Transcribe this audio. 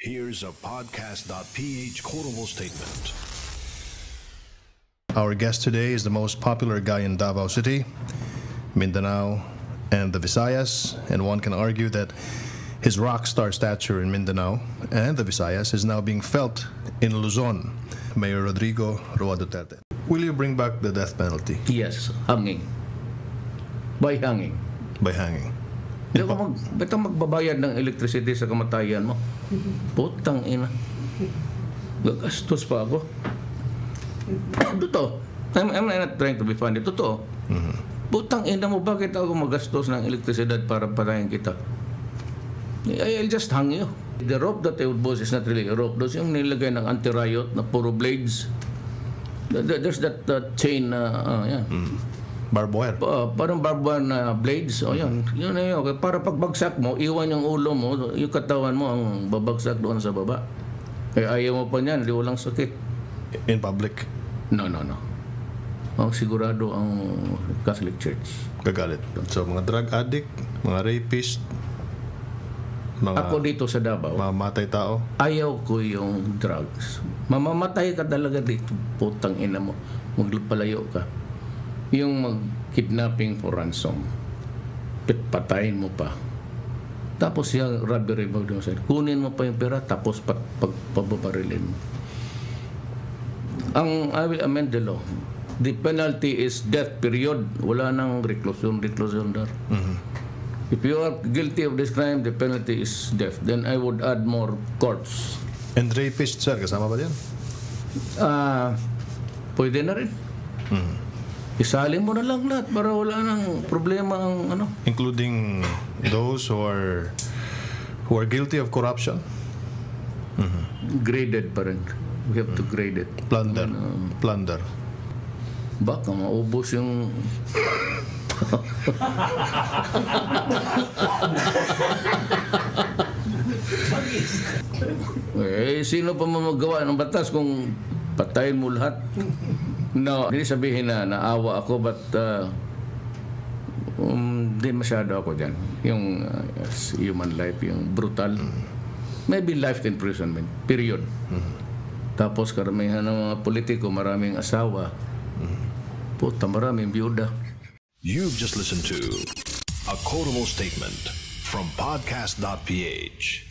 Here's a podcast.ph quotable statement. Our guest today is the most popular guy in Davao City, Mindanao, and the Visayas, and one can argue that his rock star stature in Mindanao and the Visayas is now being felt in Luzon. Mayor Rodrigo Roa Duterte. Will you bring back the death penalty Yes, hanging. By hanging. by hanging? Hindi ako mag, ba't magbabayad ng electricity sa kamatayan mo? Putang ina. Gagastos pa ako. Totoo. I'm, I'm not trying to be funny. Totoo. Putang ina mo, bakit ako magastos ng elektrisidad para patayin kita? I- I'll just hang you. The rope that I would boss is not really a rope. Those yung nilagay ng anti-riot na puro blades. Th- th- There's that uh, chain na, uh, yan. Barbed wire. Pa, parang barbed wire na blades. O yan. Yun na yun. Para pagbagsak mo, iwan yung ulo mo, yung katawan mo ang babagsak doon sa baba. Kaya ayaw mo pa niyan, di walang sakit. In public. No, no, no. Ang sigurado ang Catholic Church. Gagalit. So, mga drug addict, mga rapist, mga Ako dito sa Davao, mamatay tao. ayaw ko yung drugs. Mamamatay ka talaga dito. Putang ina mo. Magpalayo ka. Yung mag-kidnapping for ransom. Pit- Patayin mo pa. Tapos yung robbery mo doon sa kunin mo pa yung pera tapos pat, pag, pababarilin mo. Ang I will amend the law. The penalty is death period. Wala nang reclusion, reclusion there. If you are guilty of this crime, the penalty is death. Then I would add more corpse. And rapist, sir, kasama ba yan? Ah, pwede na rin. Isali mo na lang lahat para wala nang problema ang ano. Including those who are who are guilty of corruption, Graded pa rin. We have to grade it. plunder, plunder. Baka maubos yung... eh, sino pa mamagawa ng batas kung patayin mo lahat? No, hindi sabihin na naawa ako but uh, um, di masyado ako dyan. Yung uh, human life, yung brutal. Maybe life imprisonment, period. Tapos karamihan ng mga politiko, maraming asawa. Puta, maraming biyuda. You've just listened to a quotable statement from podcast.ph.